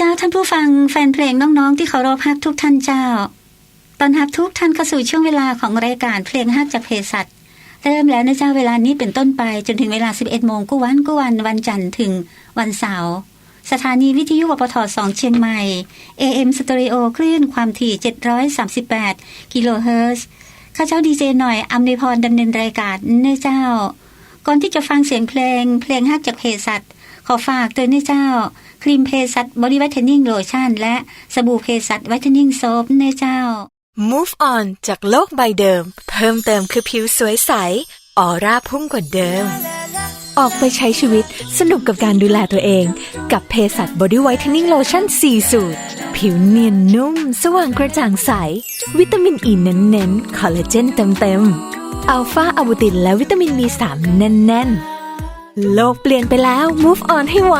เจ้าท่านผู้ฟังแฟนเพลงน้องๆ ที่เคารพฮักทุกท่านเจ้า ตอนฮับทุกท่านเข้าสู่ช่วงเวลาของรายการเพลงฮักจากเพสัตเริ่มแล้วนะเจ้าเวลานี้เป็นต้นไปจนถึงเวลา 11 โมงกุวันกุวันวันจันทร์ถึงวันเสาร์สถานีวิทยุวปทสองเชียงใหม่ AM สตอริโอคลื่นความถี่ 738 กิโลเฮิรตซ์ข้าเจ้าดีเจหน่อยอำนพรดำเนินรายการเนื้อเจ้า ก่อนที่จะฟังเสียงเพลง เพลงฮักจากเพสัตขอฝากเตือนเนื้อเจ้า ครีมเพสัตบอดี้วัทเทนนิ่งโลชั่นและสบู่เพสัตวัทเทนนิ่งโซฟเนเจ้า Move on จากโลกใบเดิม เพิ่มเติมคือผิวสวยใส ออร่าพุ่งกว่าเดิม ออกไปใช้ชีวิตสนุกกับการดูแลตัวเอง กับเพสัตบอดี้ไวท์เทนนิ่งโลชั่น4 สูตร ผิวเนียนนุ่ม สว่างกระจ่างใส วิตามินอีเน้นๆ คอลลาเจนเต็มๆ อัลฟาอะบูตินและวิตามิน B3 แน่นๆ โลกเปลี่ยนไปแล้ว Move on ให้ไว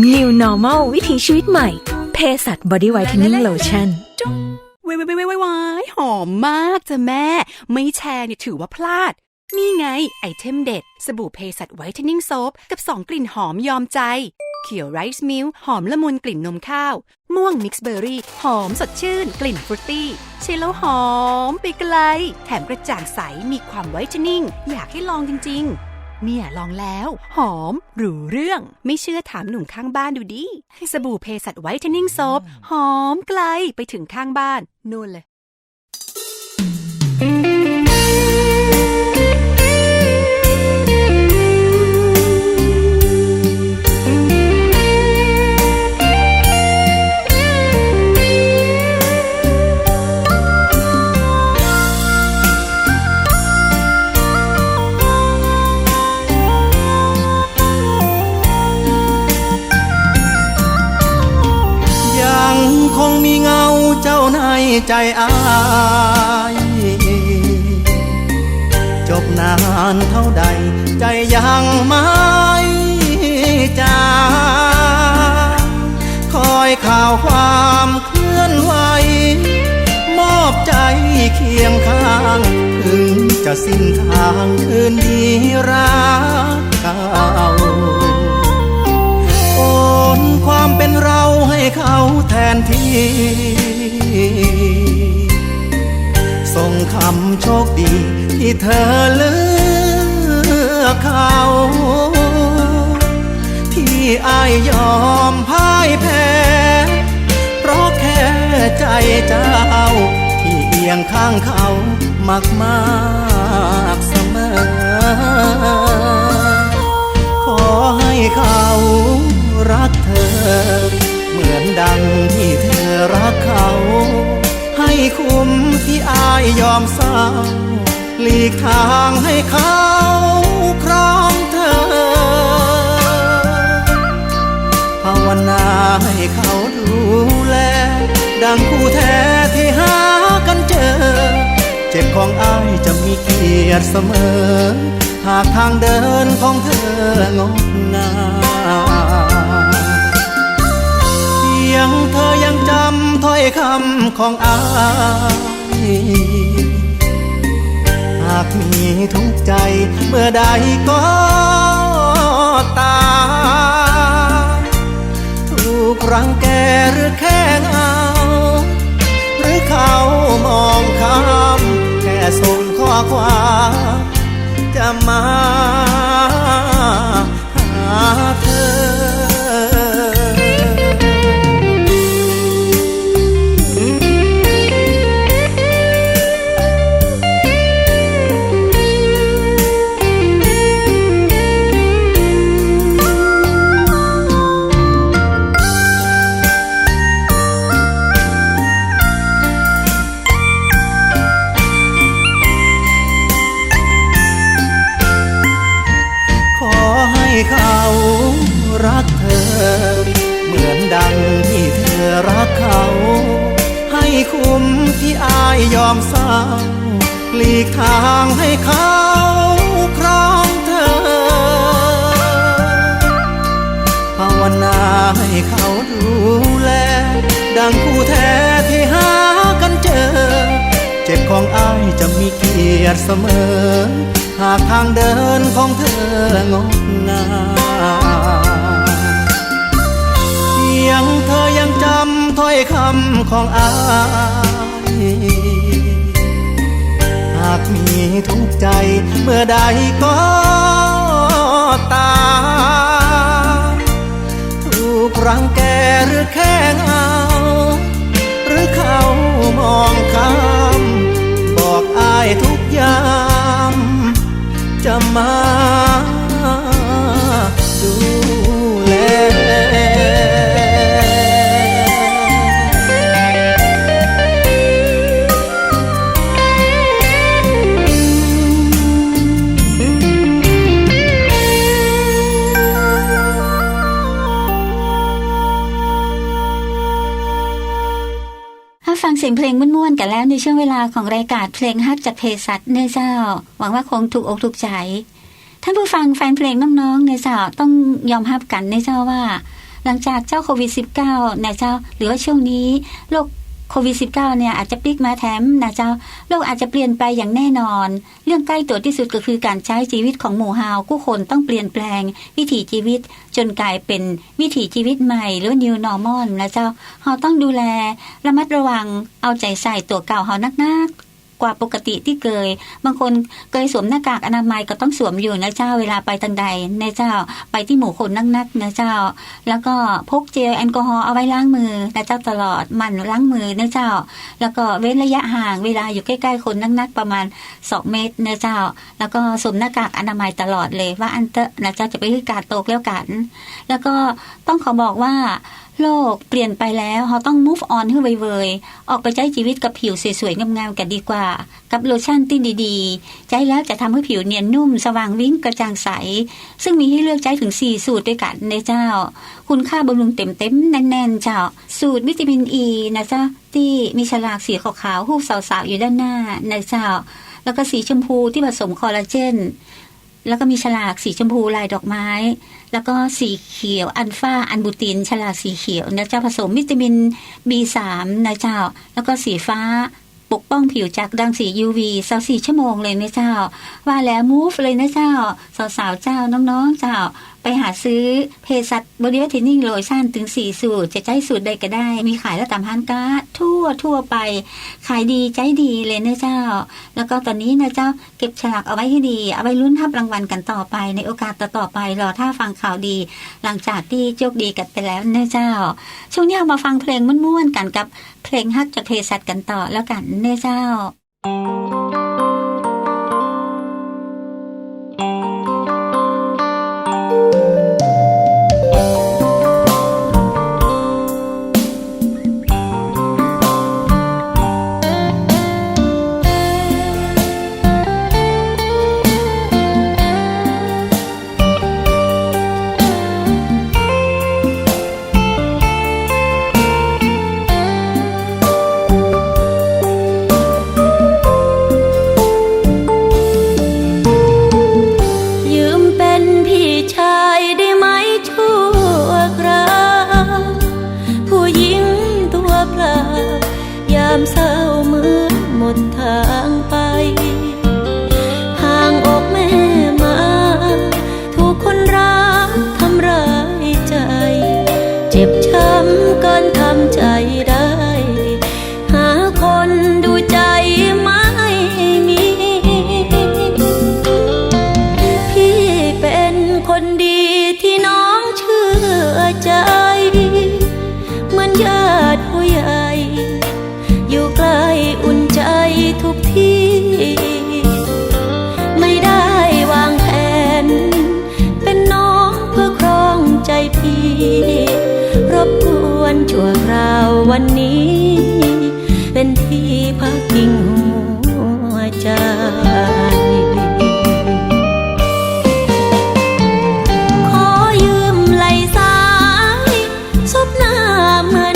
New Normal วิถีชีวิตใหม่เพสัตบอดี้ไวท์เทนนิ่งโลชั่นวายวายวายวายหอมมากจ้ะแม่ ไม่แชร์เนี่ยถือว่าพลาด นี่ไงไอเทมเด็ด สบู่เพสัตไวท์เทนนิ่งโซฟกับ 2 กลิ่นหอมยอมใจ เขียวไรซ์มิลหอมละมุนกลิ่นนมข้าว ม่วงมิกซ์เบอร์รี่ หอมสดชื่น กลิ่นฟรุตตี้ใช้แล้วหอมไปไกล แถมกระจ่างใสมีความไวท์เทนนิ่งอยากให้ลองจริง ๆ เนี่ยลองแล้ว หอมหรือเรื่อง ไม่เชื่อถามหนุ่มข้างบ้านดูดิสบู่เพสัตไวท์เทนนิ่งโซฟหอมไกลไปถึงข้างบ้านนู่นเลย ใจอายจบนานเท่าใด ใจยังไม่จางคอยข่าวความเคลื่อนไหว มอบใจเคียงข้าง ถึงจะสิ้นทางคืนดีรักเก่าโอนความเป็นเราให้เขาแทนที่ โชคดี ที่เธอเลือกเขา ที่อายยอมพ่ายแพ้ เพราะแค่ใจเจ้า ที่เอียงข้างเขามากมากเสมอ ขอให้เขารักายยอมเศร้าหลีกทางให้เขาครองเธอ ภาวนาให้เขาดูแล ดังคู่แท้ที่หากันเจอ เจ็บของอายจะมีเกียรติเสมอ หากทางเดินของเธองดงามเพียงเธอยังจำถ้อยคำของอายากมีทุกใจเมื่อใดก็ตามถูกรังแกหรือแค่เงา หรือเขามองข้ามแค่ส่งข้อความจะมา กทางให้เขาครองเธอ ภาวนาให้เขาดูแล ดังคู่แท้ที่หากันเจอ เจ็บของอ้ายจะมีเกียรติเสมอ หากทางเดินของเธองดงามยังเธอยังจำถ้อยคำของอ้ายากมีทุกใจเมื่อใดก็ตามถูกรังแกหรือแค่เหงาหรือเขามองข้าม บอกอายทุกยามจะมา ลาของรายการเพลงฮักจากเพสัตเนเจ้า หวังว่าคงถูกอกถูกใจ ท่านผู้ฟังแฟนเพลงน้องๆเนเจ้าต้องยอมรับกันเนเจ้าว่า หลังจากเจ้าโควิด -19 นะเจ้า หรือว่าช่วงนี้โรค โควิด -19 เนี่ยอาจจะพลิกมาแถมนะเจ้าโลกอาจจะเปลี่ยนไปอย่างแน่นอน เรื่องใกล้ตัวที่สุดก็คือการใช้ชีวิตของหมู่เฮาผู้คนต้องเปลี่ยนแปลง วิถีชีวิตจนกลายเป็นวิถีชีวิตใหม่หรือ new normal นะเจ้าเราต้องดูแลระมัดระวังเอาใจใส่ตัวเก่าเฮานักๆ กว่าปกติที่เคย บางคนเคยสวมหน้ากากอนามัยก็ต้องสวมอยู่นะเจ้าเวลาไปทางใดนะเจ้าไปที่หมู่คนนักๆนะเจ้า แล้วก็พกเจลแอลกอฮอล์เอาไว้ล้างมือนะเจ้าตลอดมันล้างมือนะเจ้า แล้วก็เว้นระยะห่างเวลาอยู่ใกล้ๆคนนักๆประมาณ 2 เมตรนะเจ้า แล้วก็สวมหน้ากากอนามัยตลอดเลยว่าอันเตอะนะเจ้าจะไปที่กาดตกแล้วกัน แล้วก็ต้องขอบอกว่า โลกเปลี่ยนไปแล้วเราต้อง move on ให้ไวๆออกไปใช้ชีวิตกับผิวสวยๆ งามๆกันดีกว่า กับโลชั่นที่ดีๆ ใช้แล้วจะทำให้ผิวเนียนนุ่ม สว่างวิ่งกระจ่างใส ซึ่งมีให้เลือกใช้ถึง 4 สูตรด้วยกันในเจ้า คุณค่าบำรุงเต็มๆ แน่นๆ เจ้า สูตรวิตามินอ e ีนะเจ้าที่มีฉลากสีขาวๆ หูสาวๆ อยู่ด้านหน้านะเจ้า แล้วก็สีชมพูที่ผสมคอลลาเจนแล้วก็มีฉลากสีชมพูลายดอกไม้ แล้วก็สีเขียว อันฟ้าอันบูติน ฉลากสีเขียวนะเจ้าผสมวิตามิน B3 นะเจ้า แล้วก็สีฟ้าปกป้องผิวจากรังสี UV 24ชั่วโมงเลยนะเจ้า ว่าแล้วมูฟเลยนะเจ้า สาวๆเจ้าน้องๆเจ้า ไปหาซื้อเพสัตบริเวารเทนนิ่งโลชั่นถึง 4 สูตร จะใช้สูตรใดก็ได้ มีขายแล้วตามห้างค้าทั่วทั่วไป ขายดีใจดีเลยนะเจ้า แล้วก็ตอนนี้นะเจ้าเก็บฉลากเอาไว้ให้ดี เอาไว้ลุ้นทับรางวัลกันต่อไป ในโอกาสต่อๆไปรอถ้าฟังข่าวดี หลังจากที่โชคดีกันไปแล้วนะเจ้า ช่วงนี้เอามาฟังเพลงม่วนๆกันกับเพลงฮักจากเพสัตกันต่อแล้วกันนะเจ้ายื ซบหน้าเมื่อน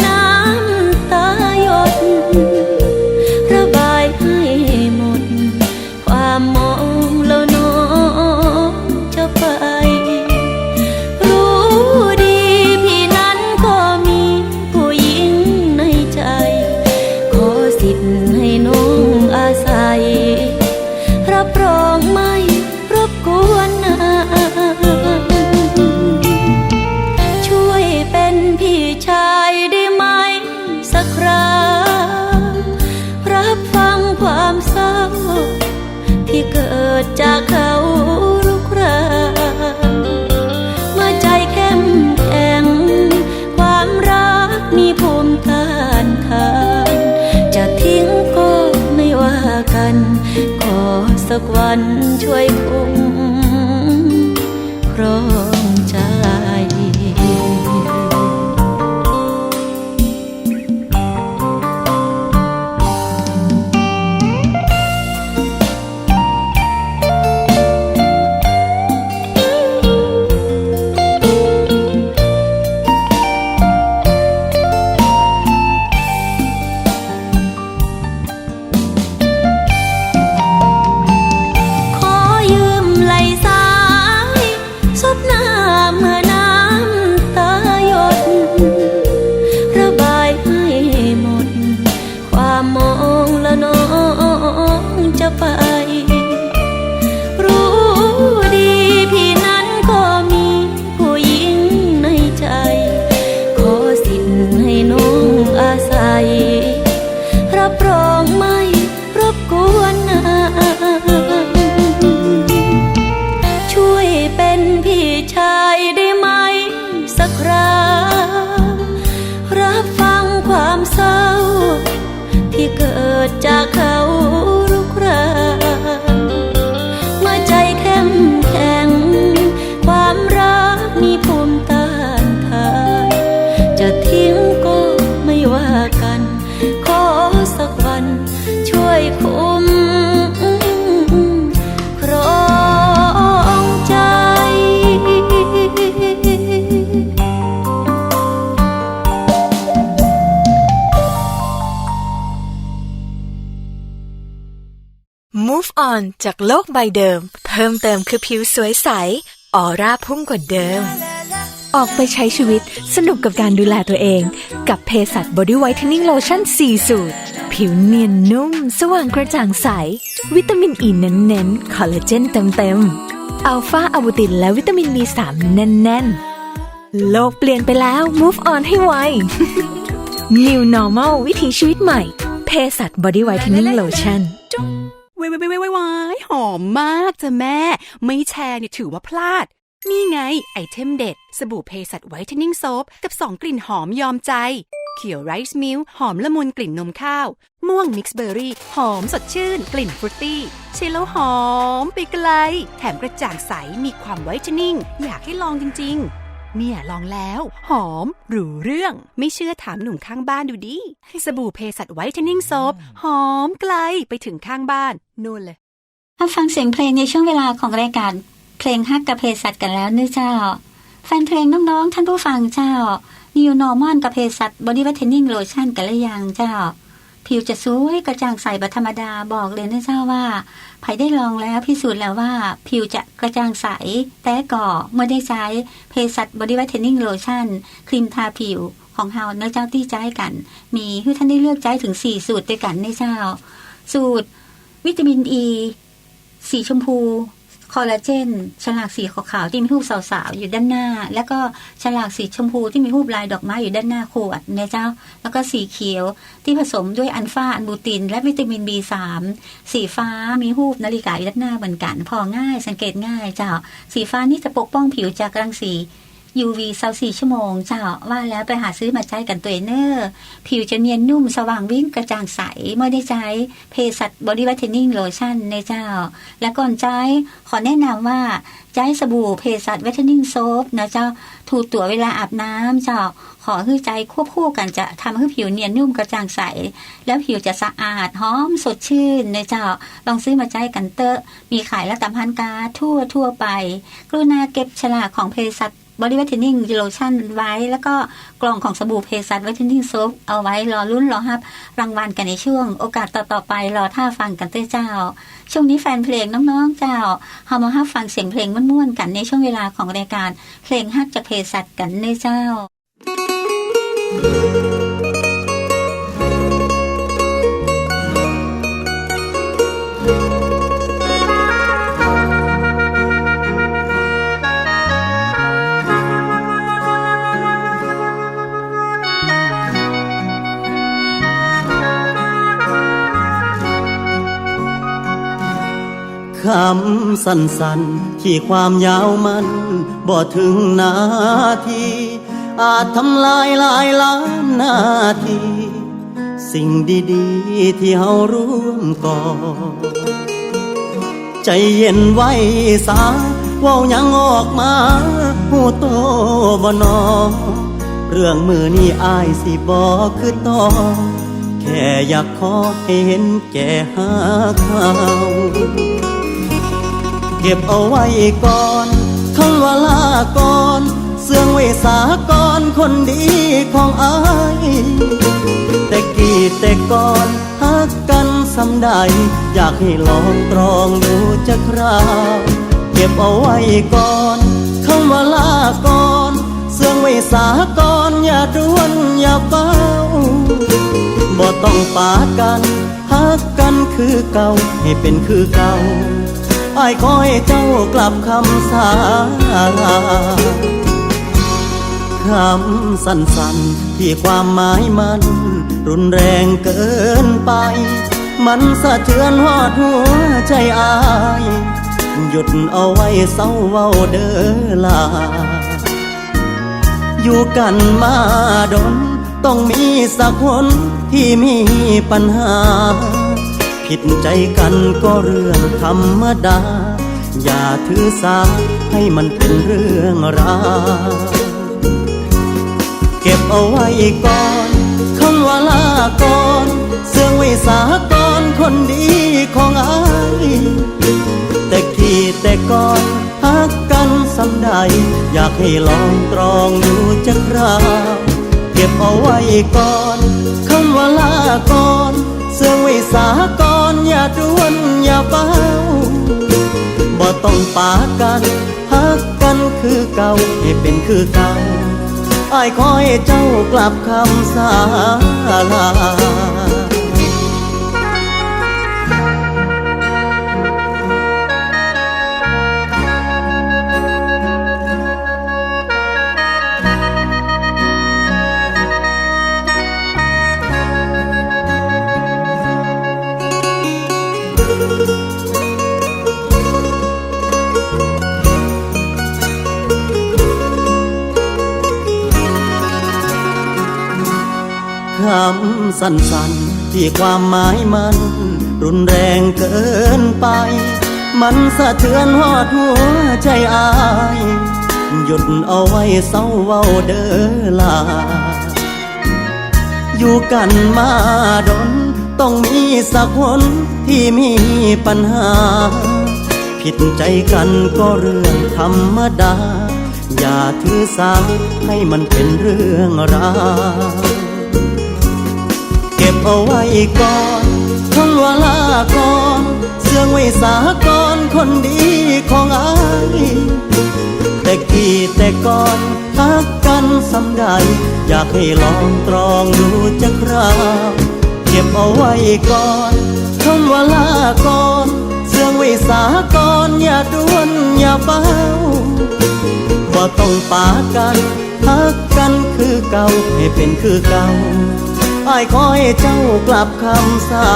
สักวันช่วยคุ้มครอง จากโลกใบเดิม เพิ่มเติมคือผิวสวยใส ออร่าพุ่งกว่าเดิม ออกไปใช้ชีวิตสนุกกับการดูแลตัวเอง กับเพสัตบอดี้ไวท์เทนนิ่งโลชั่น4สูตร ผิวเนียนนุ่ม สว่างกระจ่างใส วิตามินอีเน้นๆ คอลลาเจนเต็มๆ อัลฟาอะบูตินและวิตามิน B3 แน่นๆ โลกเปลี่ยนไปแล้ว move on ให้ไว New Normal วิถีชีวิตใหม่ เพสัตบอดี้ไวท์เทนนิ่งโลชั่น เว้ยเว้ยเว้ยเว้ยว้ยหอมมากจ้ะแม่ ไม่แชร์เนี่ยถือว่าพลาด นี่ไงไอเทมเด็ด สบู่เพสัตไวท์เทนนิ่งโซฟกับ 2 กลิ่นหอมยอมใจ เขียวไรซ์มิลหอมละมุนกลิ่นนมข้าว ม่วงมิกซ์เบอร์รี่ หอมสดชื่น กลิ่นฟรุตตี้ใช้แล้วหอมไปไกล แถมกระจ่างใสมีความไวท์เทนนิ่ง อยากให้ลองจริง ๆ เนี่ยลองแล้ว หอมหรูเรื่อง ไม่เชื่อถามหนุ่มข้างบ้านดูดิสบู่เพสัตไวท์เทนนิ่งโซฟหอมไกลไปถึงข้างบ้านนู่นเลยมาฟังเสียงเพลงในช่วงเวลาของรายการ เพลงฮักกับเพสัตกันแล้วเนื้อเจ้า แฟนเพลงน้องๆท่านผู้ฟังเจ้า New Normal กับเพสัตบอดี้วัทเทนนิ่งโลชั่นกันหรือยังเจ้า ผิวจะสวยกระจ่างใสแบบธรรมดาบอกเลยนะเจ้าว่าไผได้ลองแล้วพิสูจน์แล้วว่า ผิวจะกระจ่างใส แต่ก่อเมื่อได้ใช้เพสัตบอดี้วัทเทนนิ่งโลชั่น ครีมทาผิวของเฮาเนื้อเจ้าที่ใจกัน มีให้ท่านได้เลือกใช้ถึง 4 สูตรด้วยกันในเจ้า สูตร วิตามินอ e, ีสีชมพู อลลาเจน ฉลากสีขาวๆที่มีรูปสาวๆอยู่ด้านหน้า แล้วก็ฉลากสีชมพูที่มีรูปลายดอกไม้อยู่ด้านหน้าขวดนะเจ้า แล้วก็สีเขียวที่ผสมด้วยอัลฟาอันบูติน และวิตามิน B3 สีฟ้ามีรูปนาฬิกาอยู่ด้านหน้าเหมือนกัน พอง่ายสังเกตง่ายเจ้า สีฟ้านี่จะปกป้องผิวจากรังสี UV 24ชั่วโมง เจ้าว่าแล้วไปหาซื้อมาใช้กันตัวเนอร์ผิวจะเนียนนุ่มสว่างวิ่งกระจ่างใสเมื่อได้ใช้เพสัตบอดี้วัทเทนนิ่งโลชั่นในเจ้า และก่อนใช้ขอแนะนำว่าใช้สบู่เพสัตวัทเทนนิ่งโซฟนะเจ้าถูตัวเวลาอาบน้ำเจ้าขอให้ใจควบคู่กันจะทำให้ผิวเนียนนุ่มกระจ่างใส แล้วผิวจะสะอาดหอมสดชื่นในเจ้าลองซื้อมาใช้กันเตอะมีขายและตามพันการทั่วทั่วไป กรุณาเก็บฉลากของเพสัต บอดี้วัทเทนนิ่งโลชั่นไว้ แล้วก็กล่องของสบู่เพสัตวัทเทนนิ่งโซฟเอาไว้รอรุ่นรอฮับรางวัลกันในช่วง โอกาสต่อๆไปรอท่าฟังกันเต้เจ้า ช่วงนี้แฟนเพลงน้องๆเจ้าเฮามาฮับฟังเสียงเพลงม่วนๆกันในช่วงเวลาของรายการ เพลงฮักจากเพสัตกันเนเจ้าเค คำสั้นๆ ที่ความยาวมันบ่ถึงนาที อาจทำลายหลายล้านนาที สิ่งดีๆ ที่เฮาร่วมก่อ ใจเย็นไว้สาว้ายังออกมาหูโตบ่นอ เรื่องมือนี่อายสิบอกคือต่อแค่อยากขอให้เห็นแก่หาเขา ก็บเอาไว้ก่อนคำว่าลาก่อนเสื่องไว้สาก่อนคนดีของอายแต่กี่แต่ก่อนหักกันสำใด อยากให้ลองตรองดูจะคราวเก็บเอาไว้ก่อนคำว่าลาก่อนเสื่องไว้สาก่อย่าด่วนอย่าเฝ้าบ่ต้องปากันหักกันคือเก่าให้เป็นคือเก่า อ้ายขอให้เจ้ากลับคำสาลาคำสั้นๆ ที่ความหมายมัน รุนแรงเกินไป มันสะเทือนหอดหัวใจอาย หยุดเอาไว้เศร้าเว้าเด้อลา อยู่กันมาดน ต้องมีสักคนที่มีปัญหา ผิดใจกันก็เรื่องธรรมดา อย่าถือสาให้มันเป็นเรื่องราวเก็บเอาไว้ก่อนคำว่าลาก่อนเสื่องไว้สาก่อนคนดีของอายแต่ขี่แต่ก่อนหักกันสำใด อยากให้ลองตรองดูจะคราวเก็บเอาไว้ก่อนคำว่าลาก่อนเสื่องไว้สาก่อน ด้วนอย่าเฝ้าบ่ต้องปากันฮักกันคือเก่าให้เป็นคือเก่าอ้ายขอให้เจ้ากลับคำสาลา คำสั้นๆ ที่ความหมายมัน รุนแรงเกินไป มันสะเทือนหอดหัวใจอาย หยุดเอาไว้เศร้าเว้าเด้อลา อยู่กันมาดน ต้องมีสักคนที่มีปัญหา ผิดใจกันก็เรื่องธรรมดา อย่าถือสาให้มันเป็นเรื่องราว เอาไว้ก่อนคำว่าลาก่อนเสื่องไว้สาก่อนคนดีของอายแต่กี่แต่ก่อนทักกันสำใด อยากให้ลองตรองดูจะคราเก็บเอาไว้ก่อนคำว่าลาก่อนเสื่องไว้สาก่อนอย่าด่วนอย่าเฝ้าบ่ต้องปากันฮักกันคือเก่าให้เป็นคือเก่า อายขอให้เจ้ากลับคำสา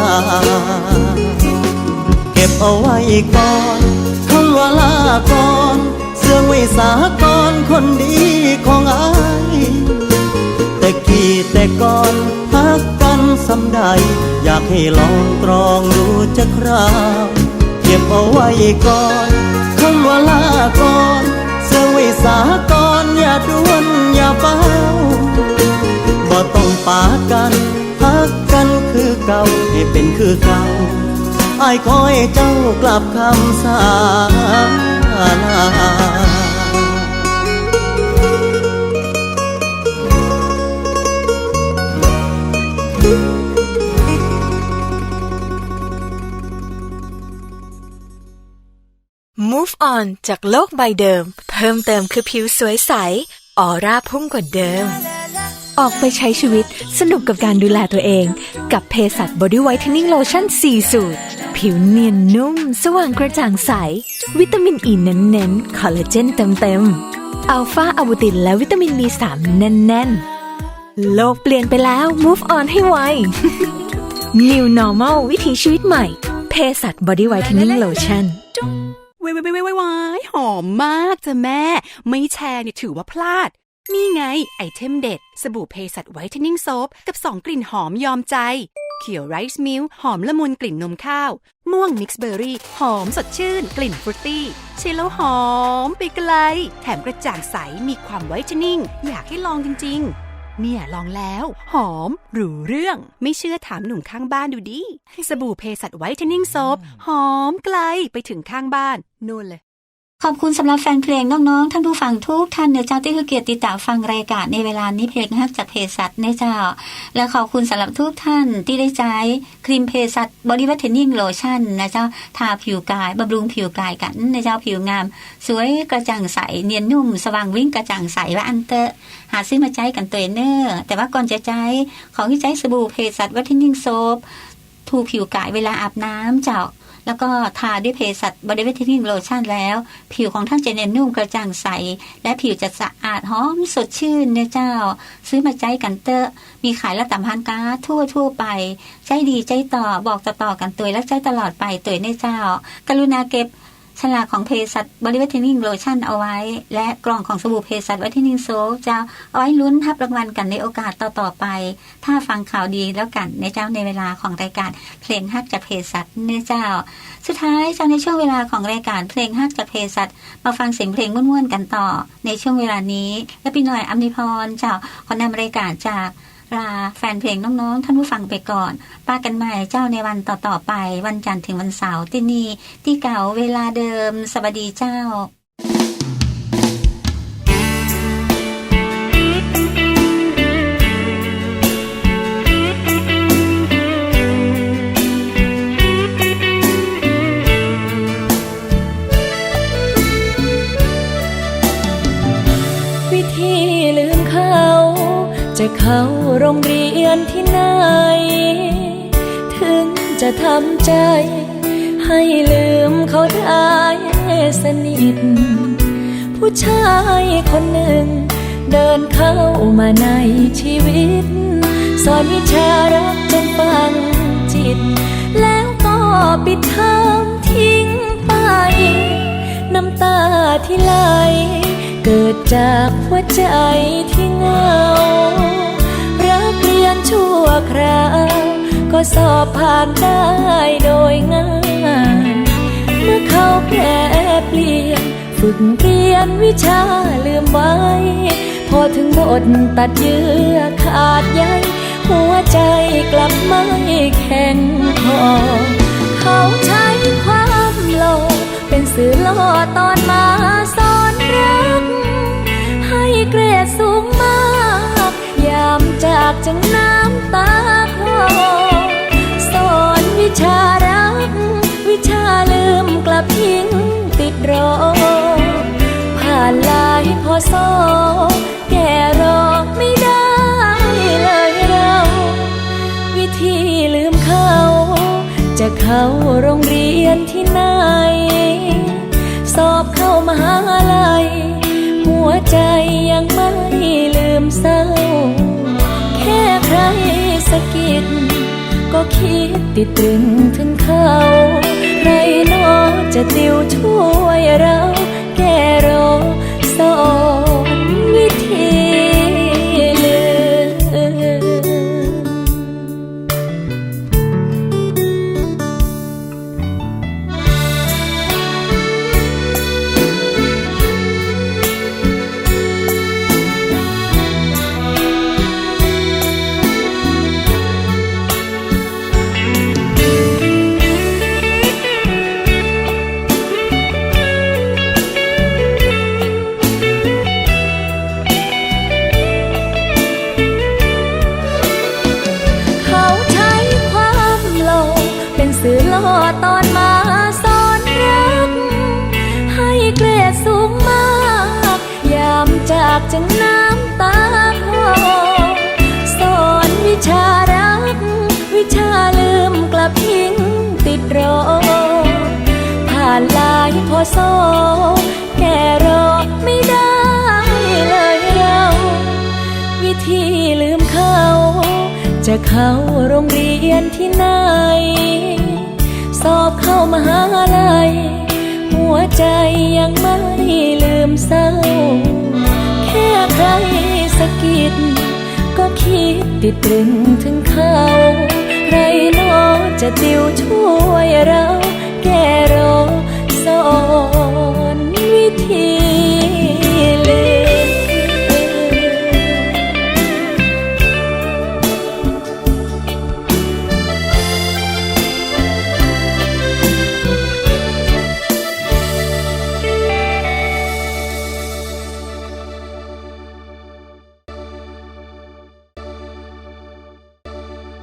ลา เก็บเอาไว้ก่อนคำว่าลาก่อนเสื่องไว้สาก่อนคนดีของอายแต่กี่แต่ก่อนฮักกันสำใด อยากให้ลองตรองดูจะคราวเก็บเอาไว้ก่อนคำว่าลาก่อนเสื่องไว้สาก่อนอย่าด่วนอย่าเฝ้า ต้องปากันฮักกันคือเก่าให้เป็นคือเก่าอายขอให้เจ้ากลับคำสาลา Move on จากโลกใบเดิม เพิ่มเติมคือผิวสวยใส ออร่าพุ่งกว่าเดิม ออกไปใช้ชีวิตสนุกกับการดูแลตัวเอง กับเพสัตบอดี้ไวท์เทนนิ่งโลชั่น4สูตร ผิวเนียนนุ่ม สว่างกระจ่างใส วิตามินอีเน้นๆ คอลลาเจนเต็มๆอัลฟาอะบูตินและวิตามิน B3 แน่นๆ โลกเปลี่ยนไปแล้ว move on ให้ไว New Normal วิถีชีวิตใหม่เภสัชบอดี้ไวท์เทนนิ่งโลชั่นว้ยว้ยเว้ยเว้ยเว้ยหอมมากจ้ะแม่ ไม่แชร์เนี่ยถือว่าพลาด นี่ไง ไอเทมเด็ด สบู่เภสัชไวท์เทนนิ่งโซฟกับ 2 กลิ่นหอมยอมใจ เขียวไรซ์มิลหอมละมุนกลิ่นนมข้าว ม่วงมิกซ์เบอร์รี่ หอมสดชื่น กลิ่นฟรุตตี้ใช้แล้วหอมไปไกล แถมกระจ่างใสมีความไวท์เทนนิ่ง อยากให้ลองจริง ๆเนี่ยลองแล้ว หอม หรูเรื่อง ไม่เชื่อถามหนุ่มข้างบ้านดูดิ สบู่เภสัชไวท์เทนนิ่งโซฟหอมไกลไปถึงข้างบ้านนู่นเลย ขอบคุณสำหรับแฟนเพลงน้องๆท่านผู้ฟังทุกท่านเนยเจ้าที่คือเกียรติตาฟังรายการในเวลานี้เพลงฮักจากเพสัตว์เนยเจ้า และขอบคุณสำหรับทุกท่านที่ได้ใช้ครีมเพสัตบอดี้วัทเทนนิ่งโลชั่นนะเจ้าทาผิวกายบำรุงผิวกายกันนะเจ้าผิวงาม สวยกระจ่างใสเนียนนุ่ม สว่างวิ่งกระจ่างใสว่าอันเตอร์หาซื้อมาใช้กันตัวเนอร์แต่ว่าก่อนจะใช้ขอให้ใช้สบู่เพสัตวัทเทนนิ่งโซฟถูผิวกายเวลาอาบน้ำเจ้า แล้วก็ทาด้วยเพสัตบริเวณที่โลชั่นแล้ว ผิวของท่านจะเนียนนุ่มกระจ่างใส และผิวจะสะอาดหอมสดชื่นเนี่ยเจ้า ซื้อมาใจกันเตอะมีขายและตามพันก้าทั่วทั่วไป ใจดีใจต่อบอกต่อต่อๆกันตัวและใจตลอดไปตัวเนี่ยเจ้า กรุณาเก็บ ฉลากของเพสัตบริเวณเทนนิ่งโลชั่นเอาไว้ และกล่องของสบู่เพสัตวัทเทนนิ่งโซจะเอาไว้ลุ้นทับรางวัลกันในโอกาสต่อๆไป ถ้าฟังข่าวดีแล้วกันในเจ้าในเวลาของรายการเพลงฮักจากเพสัตเนเจ้า สุดท้ายจากในช่วงเวลาของรายการเพลงฮักจากเพสัตมาฟังเสียงเพลงม่วนๆกันต่อ ในช่วงเวลานี้และพี่หน่อยอำนิพรเจ้าขอนำรายการจาก ลาแฟนเพลงน้องๆ ท่านผู้ฟังไปก่อน ป้ากันใหม่เจ้าในวันต่อๆไป วันจันทร์ถึงวันเสาร์ที่นี่ที่เก่าเวลาเดิม สวัสดีเจ้า จะเข้าโรงเรียนที่ไหน ถึงจะทำใจ ให้ลืมเขาได้สนิท ผู้ชายคนหนึ่ง เดินเข้ามาในชีวิต สอนวิชารักจนฟังจิต แล้วก็ปิดเทอมทิ้งไป น้ำตาที่ไหล เกิดจากหัวใจที่เงา รักเรียนชั่วคราว ก็สอบผ่านได้โดยง่าย เมื่อเขาแปรเปลี่ยน ฝึกเรียนวิชาลืมไว้ พอถึงบทตัดเยื่อขาดใยหัวใจกลับไม่แข็งพอ เขาใช้ความโลภเป็นสื่อล่อตอนมา เกรดสูงมาก ยามจากจังน้ำตาคลอสอนวิชารัก วิชาลืมกลับทิ้งติดรอ ผ่านลายพอสอแก่รอไม่ได้เลยเรา วิธีลืมเขา จะเข้าโรงเรียนที่ไหน สอบเข้ามหาลัย ใจยังไม่ลืมเศร้า แค่ใครสะกิด ก็คิดติดตรึงถึงเขา ใครหนอจะติวช่วยเรา แก้รอสอน จะเข้าโรงเรียนที่ไหน สอบเข้ามหาลัย หัวใจยังไม่ลืมเศร้า แค่ใครสะกิด ก็คิดติดตรึงถึงเขาใครนอจะติวช่วยเรา แก้รอสอนวิธีเลืม